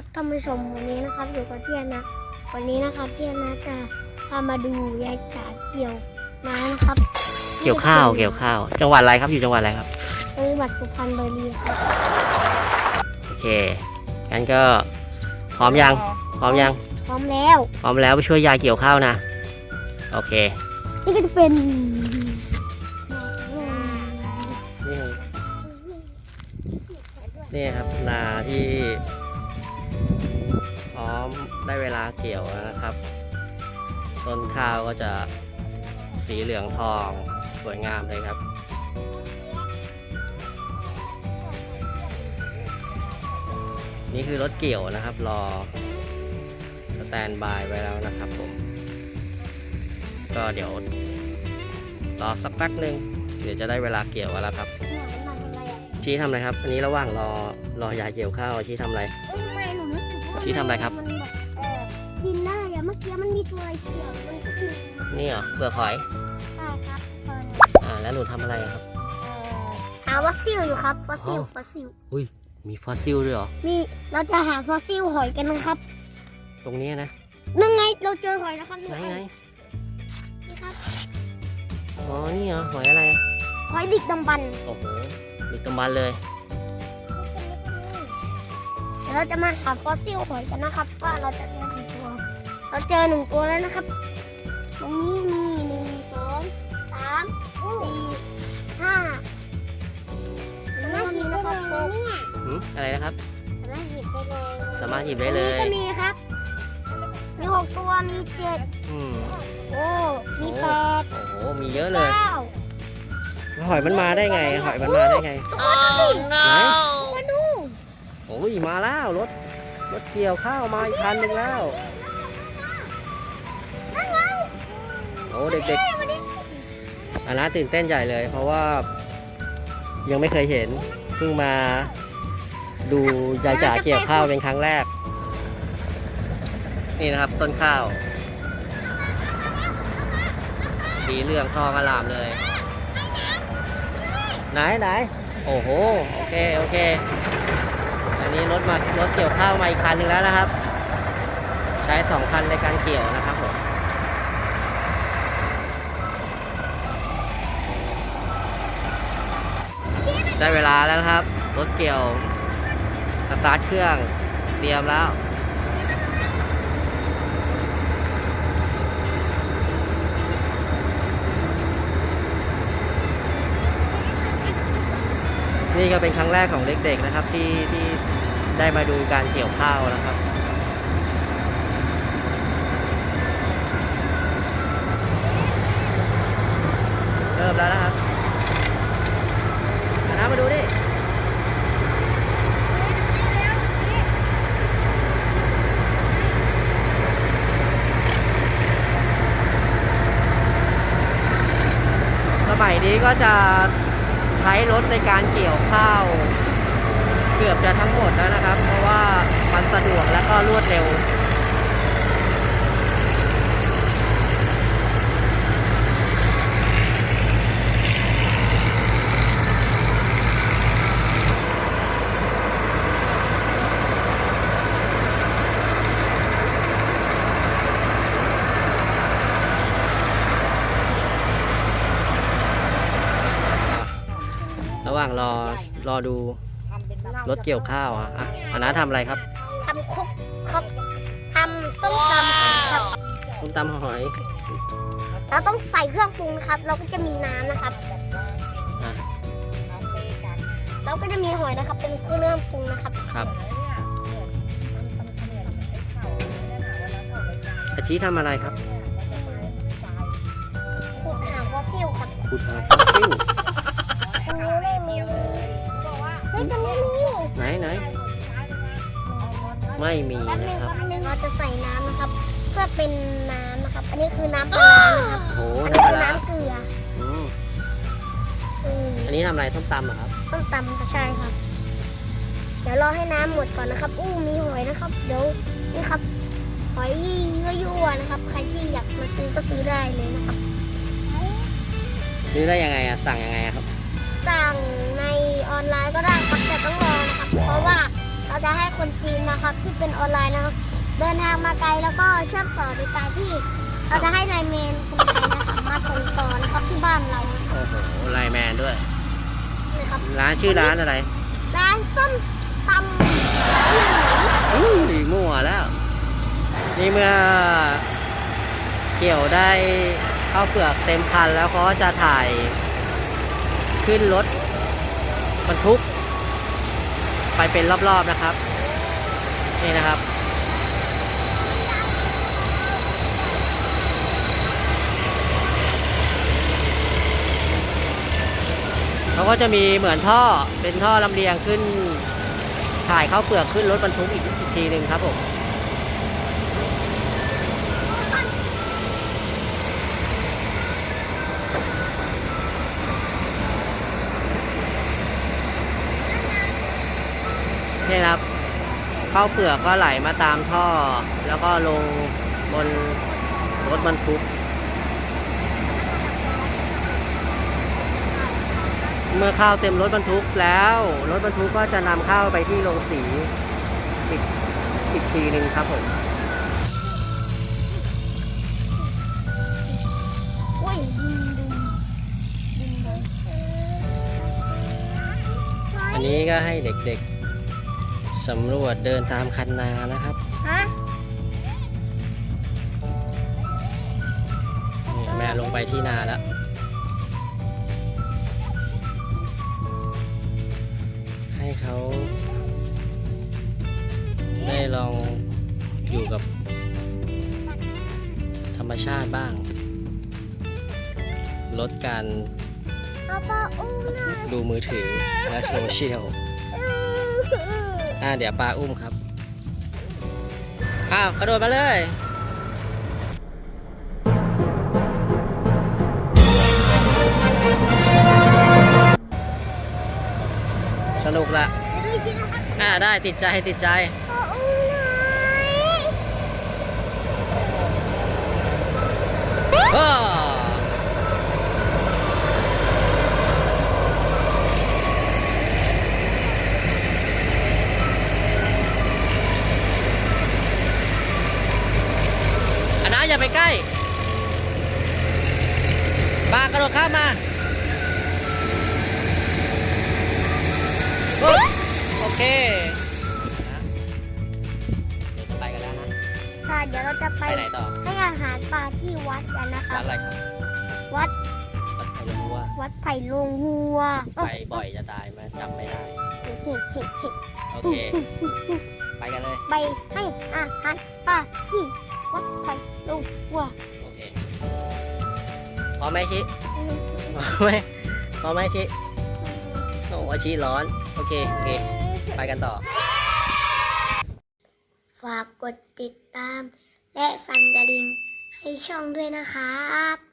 ครับท่านผู้ชมวันนี้นะครับอยู่กับพี่อนะ วันนี้นะครับพี่อนะจะพามาดูยายจ๋าเกี่ยวนานะครับเกี่ยวข้าวเกี่ยวข้าว จังหวัดอะไรครับอยู่จังหวัดอะไรครับจังหวัดสุพรรณบุรีครับโอเคงั้นก็พร้อมยังพร้อมยังพร้อมแล้ว พร้อมแล้วไปช่วยยายเกี่ยวข้าวนะ โอเค นี่ก็จะเป็นนี่นี่ครับนาที่พ ร้อมได้เวลาเกี่ยวแล้วนะครับ ต้นข้าวก็จะสีเหลืองทองสวยงามเลยครับนี่คือรถเกี่ยวนะครับ รอสแตนบายไว้แล้วนะครับผม ก็เดี๋ยวรอสักแป๊บหนึ่งเดี๋ยวจะได้เวลาเกี่ยวแล้วครับ ชี้ทำอะไรครับ อันนี้ระหว่างรอรอยายเกี่ยวข้าวชี้ทำอะไร ชี้ทำอะไรครับ มันแบบเออบินได้อะเมื่อกี้มันมีตัวอะไรเขียวมันก็คือนี่เหรอเปลือกหอย ใช่ครับอ่า แล้วหนูทำอะไรอะครับ เอ่อหาฟอสซิลอยู่ครับฟอสซิลอ๋อ ฟอสซิลมีฟอสซิลด้วยเหรอ นี่เราจะหาฟอสซิลหอยกันนะครับตรงนี้นะ นั่นไงเราเจอหอยแล้วครับนี่ไหนไหนนี่ครับอ๋อ นี่เหรอ หอยอะไรอะหอยดิกดำบันโอ้โหดึกตำบันเลยเดี๋ยวเราจะมาหาฟอสซิลหอยกันนะครับว่าเราจะเจอกี่ตัว เราเจอหนึ่งตัวแล้วนะครับตรงนี้มีหนึ่งสองสามสี่ห้าน่ากินนะครับโค้กหืมอะไรนะครับน่าหยิบได้เลยสามารถหยิบได้เลยตรงนี้ก็มีครับ มีหกตัวมีเจ็ดอืมโอ้มีแปดโอ้โห มีเยอะเลย เก้า หอยมันมาได้ไง หอยมันมาได้ไงไหนมาดู โอ้ยมาแล้วรถรถเกี่ยวข้าวมาอีกคันหนึ่งแล้วโอ้เด็กๆอันนะตื่นเต้นใหญ่เลย เพราะว่ายังไม่เคยเห็นเพิ่งมาดูยายจ๋าเกี่ยวข้าวเป็นครั้งแรก นี่นะครับต้นข้าวสีเหลืองทองอลามเลย ไหนไหนโอ้โห โอเค โอเค อันนี้รถมารถเกี่ยวข้าวมาอีกคันหนึ่งแล้วนะครับ ใช้สองคันในการเกี่ยวนะครับผมได้เวลาแล้วนะครับ รถเกี่ยวสตาร์ทเครื่องเตรียมแล้วนี่ก็เป็นครั้งแรกของเด็กๆนะครับที่ที่ ได้มาดูการเกี่ยวข้าวนะครับ เริ่มแล้วนะครับน้ำมาดูดิสมัยนี้ก็จะใช้รถในการเกี่ยวข้าว เกือบจะทั้งหมดแล้วนะครับ เพราะว่ามันสะดวกและก็รวดเร็วระหว่างรอรอดู รถเกี่ยวข้าวอะอะอันนั้นทำอะไรครับทำคุกครับทำส้มตำกันครับต้มตำหอยเราต้องใส่เครื่องปรุงนะครับ เราก็จะมีน้ำนะครับ อะเราก็จะมีหอยนะครับ เป็นเครื่องปรุงนะครับครับอาชีทำอะไรครับขูดหางฟอสซิลครับขุดหาฟอสซิลตรงนี้ไม่มีเฮ้ยตรงนี้มีไหนไหนไม่มีแป๊บนึนะงครับ แป๊บนึงเราจะใส่น้ำนะครับ เพื่อเป็นน้ำนะครับ อันนี้คือน้ำปลาร้านะครับโอ้โหอันธรนี้รมคือดาน้ำเกลืออืมอืมอันนี้ทำอะไรต้มตำเหรอครับ ต้มตำก็ใช่ครับ เดี๋ยวรอให้น้ำหมดก่อนนะครับ อู้มีหอยนะครับ เดี๋ยวนี่ครับ หอยยั่วๆนะครับ ใครที่อยากมาซื้อก็ซื้อได้เลยนะครับ ซื้อได้ยังไงอะสั่งยังไงอะครับ สั่ง จะให้คนจีนนะครับ ที่เป็นออนไลน์นะครับ เดินทางมาไกลแล้วก็เชื่อมต่อโดยการที่ เราจะให้นายเมนคนไทยนะครับมาส่งต่อนะครับที่บ้านเราโอ้โหไลน์แมนด้วย นะครับร้านชื่อร้านอะไร ร้านส้มตำที่ไหนอุ้ยมั่วแล้ว นี่เมื่อ เกี่ยวได้ข้าวเปลือกเต็มคันแล้วเขาก็จะถ่าย ขึ้นรถบรรทุก ไปเป็นรอบๆนะครับ นี่นะครับเขาก็จะมีเหมือนท่อเป็นท่อลำเลียงขึ้นถ่ายข้าวเปลือกขึ้นรถบรรทุกอีกทีหนึ่งครับผม นี่ครับข้าวเปลือกก็ไหลมาตามท่อ แล้วก็ลงบนรถบรรทุก เมื่อข้าวเต็มรถบรรทุกแล้ว รถบรรทุกก็จะนำข้าวไปที่โรงสีอีกอีกทีหนึ่งครับผมอันนี้ก็ให้เด็ก สำรวจเดินตามคันนานะครับฮะนี่แม่ลงไปที่นาแล้ว ให้เขา ได้ลองอยู่กับ ธรรมชาติบ้าง ลดการเอาปลาอุ้มหน่อยดูมือถือและโซเชียล อ่าเดี๋ยวปลาอุ้มครับ อ้าวกระโดดมาเลยสนุกละ อ่าได้ติดใจติดใจ ปลาอุ้มหน่อย อ้ออันนั้นอย่าไป ใกล้ปลากระโดดข้ามมาปุ๊บโอเคนะเดี๋ยวจะไปกันแล้วนะ ค่ะ เดี๋ยวเราจะไปไปไหนต่อให้อาหารปลาที่วัดกันนะคร้ารับนอะไรครับวัดวัดไทยรู้ว่าวัดไผ่ลงวัวไปบ่อยจะตายมาจำไม่ได้เห็ดเห็ดเห็ดเห็ดโอเค ไปกันเลย ไปให้อาหารปลาที่ วัดไผ่ลงวัวโอเคพร้อมไหมชิพร้อมไหมพร้อมไหมชิโอ้ชิร้อน โอเคโอเคไปกันต่อ ฝากกดติดตาม และสั่นกระดิ่งให้ช่องด้วยนะครับ